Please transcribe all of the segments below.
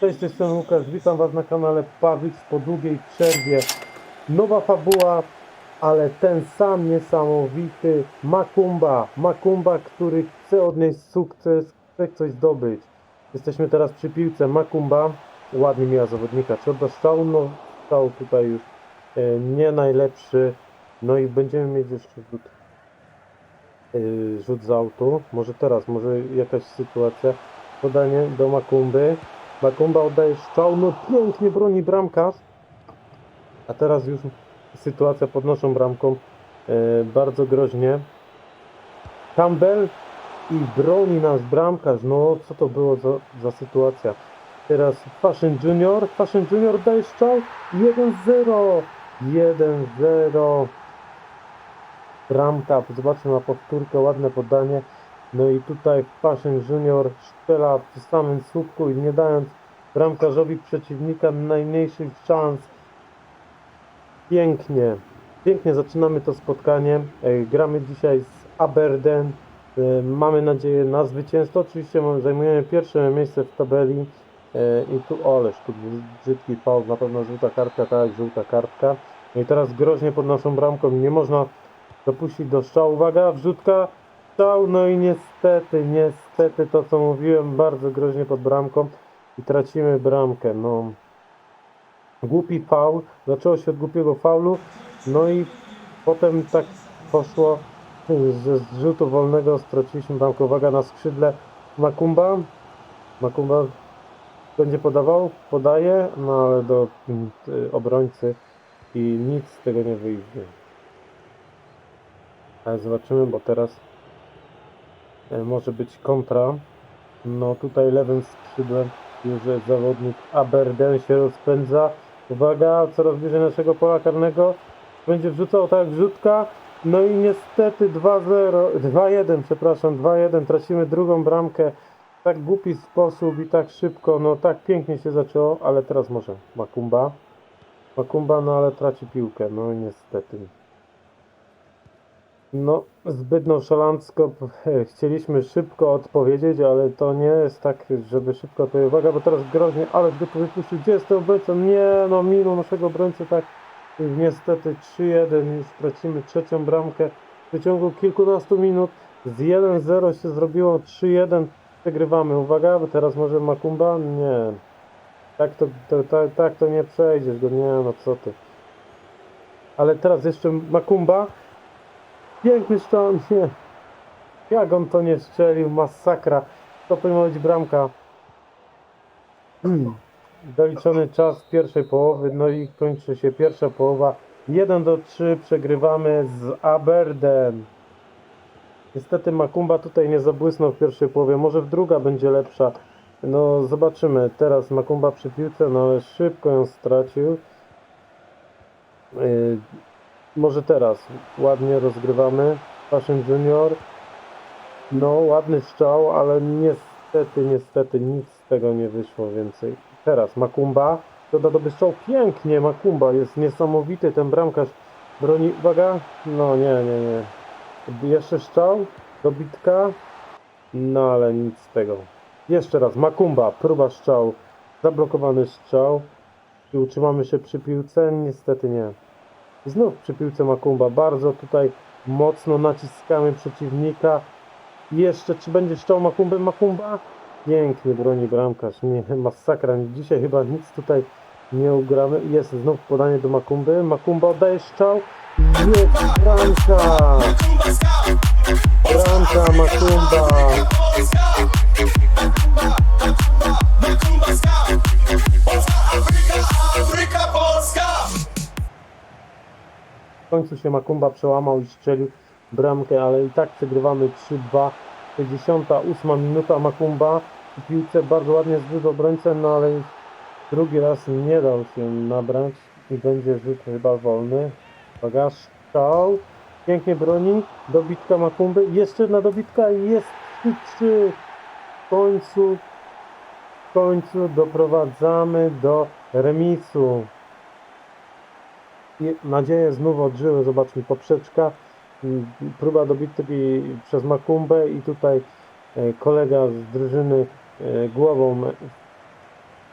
Cześć, jestem Łukasz, witam Was na kanale Pawix po długiej przerwie. Nowa fabuła, ale ten sam niesamowity Makumba. Makumba, który chce odnieść sukces, chce coś zdobyć. Jesteśmy teraz przy piłce Makumba. Ładnie miała zawodnika. Czy odda strzał? No strzał tutaj już e, nie najlepszy. No i będziemy mieć jeszcze rzut, e, rzut z autu. Może teraz, może jakaś sytuacja. Podanie do Makumby. Makumba oddaje strzał, no pięknie broni bramkarz. A teraz już sytuacja pod naszą bramką e, bardzo groźnie. Campbell i broni nasz bramkarz. No co to było za, za sytuacja? Teraz Fashion Junior. Fashion Junior daje strzał. 1-0. 1-0. Bramka. Zobaczmy na powtórkę. Ładne podanie. No i tutaj Fashion Junior strzela przy samym słupku i nie dając bramkarzowi przeciwnika najmniejszych szans. Pięknie. Pięknie zaczynamy to spotkanie. E, Gramy dzisiaj z Aberdeen. E, Mamy nadzieję na zwycięstwo. Oczywiście zajmujemy pierwsze miejsce w tabeli. E, I tu oleż, tu brzydki faul, na pewno żółta kartka, tak żółta kartka. No i teraz groźnie pod naszą bramką. Nie można dopuścić do strzału. Uwaga, wrzutka, strzał. No i niestety, niestety to co mówiłem, bardzo groźnie pod bramką. I tracimy bramkę. No, głupi faul. Zaczęło się od głupiego faulu. No i potem tak poszło, że z rzutu wolnego straciliśmy bramkę. Uwaga na skrzydle Makumba. Makumba będzie podawał, podaje, no ale do mm, y, obrońcy i nic z tego nie wyjdzie. Ale zobaczymy, bo teraz może być kontra. No tutaj lewym skrzydłem już zawodnik Aberdeen się rozpędza. Uwaga, coraz bliżej naszego pola karnego. Będzie wrzucał tak wrzutka. No i niestety 2-0, 2-1, przepraszam, 2-1. Tracimy drugą bramkę. W tak głupi sposób i tak szybko. No tak pięknie się zaczęło, ale teraz może Makumba. Makumba, no ale traci piłkę. No niestety. No, zbyt nonszalancko e, chcieliśmy szybko odpowiedzieć, ale to nie jest tak, żeby szybko odpowiedzieć. Uwaga, bo teraz groźnie, ale gdy to wypuścił, gdzie jest obrońca? Nie, no minął naszego obrońcę, tak niestety 3-1, już tracimy trzecią bramkę w przeciągu kilkunastu minut. Z 1-0 się zrobiło 3-1, przegrywamy. Uwaga, bo teraz może Makumba? Nie. Tak to, to, tak, tak to nie przejdziesz go, nie no co ty. Ale teraz jeszcze Makumba. Piękny strzał, nie. Jak on to nie strzelił, masakra. To powinna być bramka. Hmm. Doliczony czas pierwszej połowy, no i kończy się pierwsza połowa. 1 do 3 przegrywamy z Aberdeen. Niestety Makumba tutaj nie zabłysnął w pierwszej połowie, może w druga będzie lepsza. No zobaczymy, teraz Makumba przy piłce, no ale szybko ją stracił. Yy, może teraz ładnie rozgrywamy. Fashion Junior. No, ładny strzał, ale niestety, niestety nic z tego nie wyszło więcej. Teraz Makumba. Doda dobry strzał. Pięknie Makumba. Jest niesamowity ten bramkarz. Broni. Uwaga. No nie, nie, nie. Jeszcze strzał. Dobitka. No ale nic z tego. Jeszcze raz. Makumba. Próba strzał. Zablokowany strzał. I utrzymamy się przy piłce? Niestety nie. Znów przy piłce Makumba. Bardzo tutaj mocno naciskamy przeciwnika. Jeszcze czy będzie strzał Makumby? Makumba? Pięknie broni bramkarz. Nie, masakra. Dzisiaj chyba nic tutaj nie ugramy. Jest znów podanie do Makumby. Makumba oddaje strzał. Jest bramka! Bramka Makumba! W końcu się Makumba przełamał i strzelił bramkę, ale i tak przegrywamy 3-2. 68 minuta Makumba w piłce bardzo ładnie zbył obrońcę, no ale drugi raz nie dał się nabrać i będzie rzut chyba wolny. Uwaga, strzał. Pięknie broni. Dobitka Makumby. Jeszcze jedna dobitka i jest 3-3. W końcu, w końcu doprowadzamy do remisu. Nadzieje znów odżyły. Zobaczmy, poprzeczka. Próba dobitki przez Makumbę i tutaj e, kolega z drużyny e, głową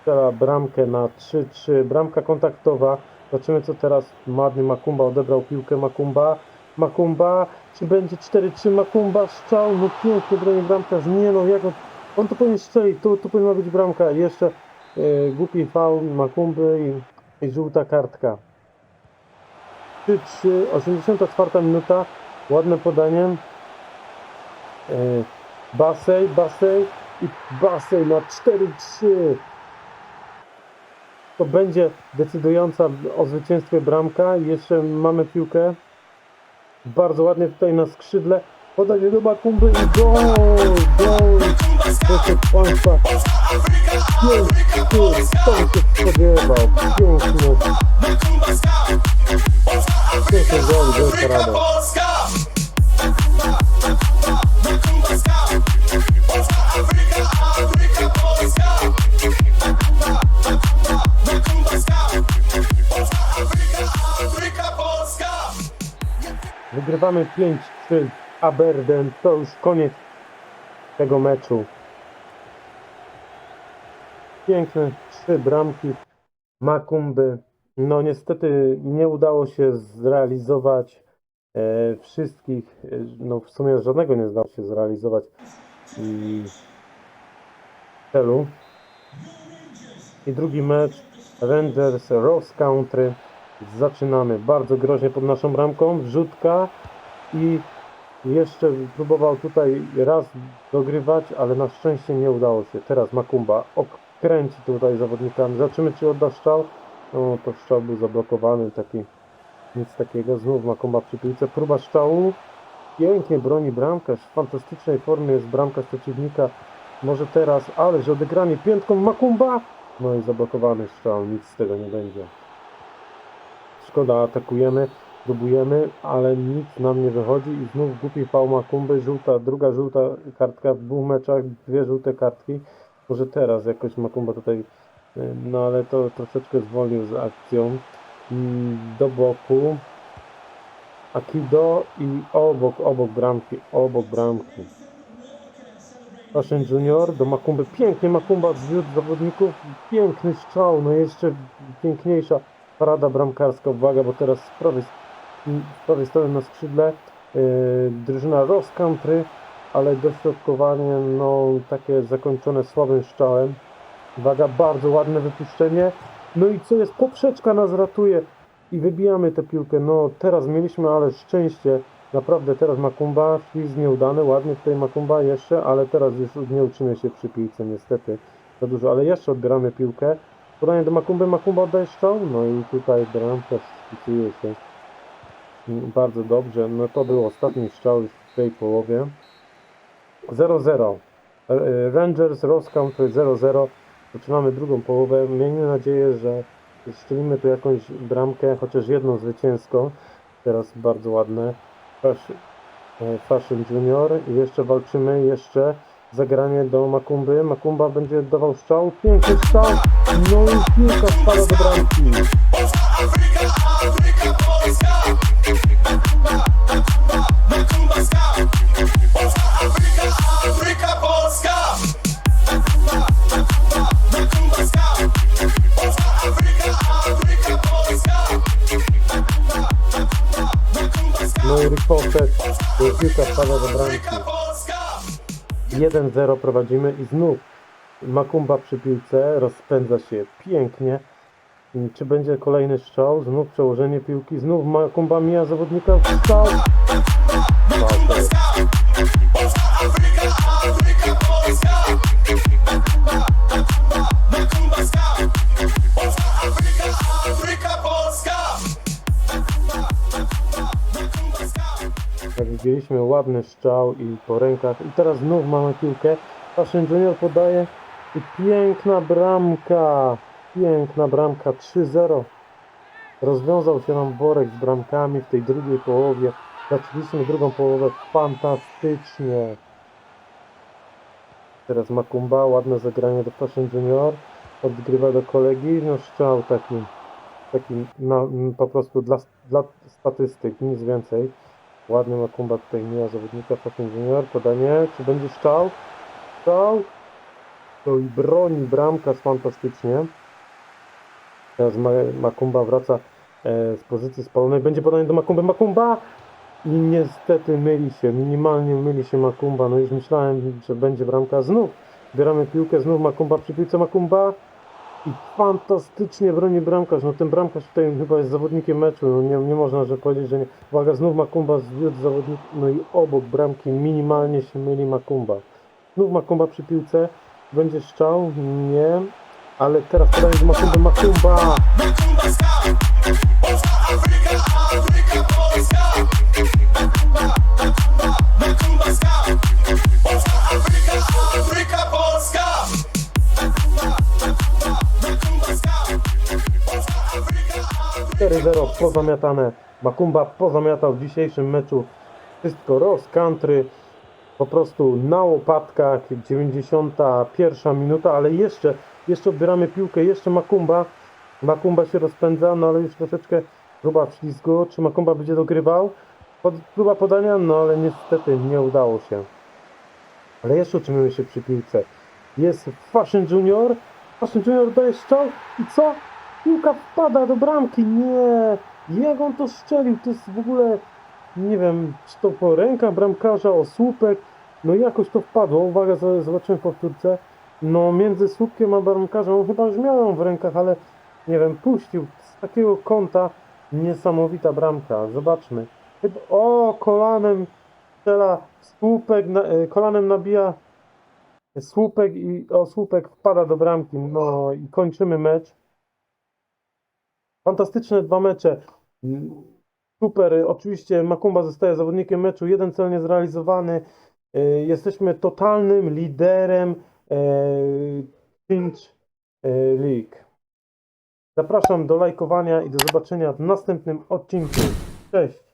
strzela bramkę na 3-3. Bramka kontaktowa. Zobaczymy co teraz Madny Makumba odebrał piłkę Makumba. Makumba, czy będzie 4-3 Makumba, strzał, no pięknie broni bramkarz, nie no, jak on, on to powinien strzelić, tu, tu powinna być bramka, jeszcze e, głupi faul Makumby i, i żółta kartka. 3-3, 84 minuta, ładne podanie. E, Basej, Basej i Basej na 4-3. To będzie decydująca o zwycięstwie bramka. Jeszcze mamy piłkę. Bardzo ładnie tutaj na skrzydle. Podanie do Makumby i gol! Gol! Proszę Państwa, piękny, by się spodziewał. Piękny, piękny gol, wielka! Wygrywamy 5-3 Aberdeen. To już koniec tego meczu. Piękne trzy bramki Makumby. No niestety nie udało się zrealizować e, wszystkich, e, no w sumie żadnego nie udało się zrealizować i celu. I drugi mecz Rangers Ross Country. Zaczynamy bardzo groźnie pod naszą bramką. Wrzutka i jeszcze próbował tutaj raz dogrywać, ale na szczęście nie udało się. Teraz Makumba okręci tutaj zawodnikami. Zobaczymy czy odda. No to strzał był zablokowany, taki nic takiego. Znów Makumba przy piłce. Próba strzału. Pięknie broni bramkarz. W fantastycznej formie jest bramkarz przeciwnika. Może teraz, ależ odegranie piętką Makumba. No i zablokowany strzał. Nic z tego nie będzie. Szkoda, atakujemy, próbujemy, ale nic nam nie wychodzi i znów głupi faul Makumby, żółta, druga żółta kartka w dwóch meczach, dwie żółte kartki. Może teraz jakoś Makumba tutaj, no ale to troszeczkę zwolnił z akcją. Mm, Do boku. Akido i obok, obok bramki, obok bramki. Fashion Junior do Makumby. Pięknie Makumba zwiódł zawodników. Piękny strzał. No jeszcze piękniejsza parada bramkarska. Uwaga, bo teraz z prawej, z prawej strony na skrzydle yy, drużyna Ross Country, ale dośrodkowanie no takie zakończone słabym strzałem. Uwaga, bardzo ładne wypuszczenie. No i co jest? Poprzeczka nas ratuje i wybijamy tę piłkę. No teraz mieliśmy ale szczęście. Naprawdę teraz Makumba, ślizg nieudany, ładnie tutaj Makumba jeszcze, ale teraz już nie uczymy się przy piłce niestety za dużo, ale jeszcze odbieramy piłkę. Podanie do Makumby, Makumba oddaje strzał, no i tutaj bramkarz spisuje się bardzo dobrze. No to był ostatni strzał już w tej połowie. 0-0. E, e, Rangers Ross Country 0-0. Zaczynamy drugą połowę. Miejmy nadzieję, że strzelimy tu jakąś bramkę, chociaż jedną zwycięską. Teraz bardzo ładne. Fashion, e, Junior. I jeszcze walczymy, jeszcze zagranie do Makumby. Makumba będzie oddawał strzał. Piękny strzał. No i piłka spada do bramki. Riposzek. Piłka spada do bramki. Afryka Polska! 1-0 prowadzimy i znów Makumba przy piłce rozpędza się pięknie. Czy będzie kolejny strzał? Znów przełożenie piłki, znów Makumba mija zawodnika strzał. Wow, Jak widzieliśmy ładny strzał i po rękach. I teraz znów mamy piłkę. Fashion Junior podaje i piękna bramka. Piękna bramka 3-0. Rozwiązał się nam worek z bramkami w tej drugiej połowie. Zaczęliśmy drugą połowę fantastycznie. Teraz Makumba, ładne zagranie do Fashion Junior. Odgrywa do kolegi. No strzał taki, taki na, po prostu dla, dla statystyk, nic więcej. Ładny Makumba tutaj mija zawodnika Fashion Junior. Podanie, czy będzie strzał? Strzał? No i broni bramkarz fantastycznie. Teraz Ma- Makumba wraca e, z pozycji spalonej. Będzie podanie do Makumby. Makumba! I niestety myli się, minimalnie myli się Makumba. No już myślałem, że będzie bramka. Znów zbieramy piłkę, znów Makumba przy piłce Makumba. I fantastycznie broni bramkarz. No ten bramkarz tutaj chyba jest zawodnikiem meczu. No nie, nie można, że powiedzieć, że nie. Uwaga, znów Makumba zwiódł zawodnik. No i obok bramki minimalnie się myli Makumba. Znów Makumba przy piłce. Będzie strzał? Nie. Ale teraz podanie do. Makumba! Makumba pozamiatane. Makumba pozamiatał w dzisiejszym meczu wszystko roz country. Po prostu na łopatkach 91 minuta, ale jeszcze, jeszcze odbieramy piłkę, jeszcze Makumba. Makumba się rozpędza, no ale już troszeczkę próba wślizgu. Czy Makumba będzie dogrywał? Pod, próba podania, no ale niestety nie udało się. Ale jeszcze utrzymujemy się przy piłce. Jest Fashion Junior. Fashion Junior daje strzał i co? Piłka wpada do bramki. Nie! Jak on to strzelił? To jest w ogóle, nie wiem, czy to po rękach bramkarza, o słupek. No jakoś to wpadło. Uwaga, zobaczymy w powtórce. No między słupkiem a bramkarzem, on chyba już miał ją w rękach, ale nie wiem, puścił z takiego kąta. Niesamowita bramka. Zobaczmy. O, kolanem strzela słupek, na, e, kolanem nabija słupek i o słupek wpada do bramki. No i kończymy mecz. Fantastyczne dwa mecze. Super. Oczywiście Makumba zostaje zawodnikiem meczu. Jeden cel niezrealizowany. E, Jesteśmy totalnym liderem e, Finch e, League. Zapraszam do lajkowania i do zobaczenia w następnym odcinku. Cześć!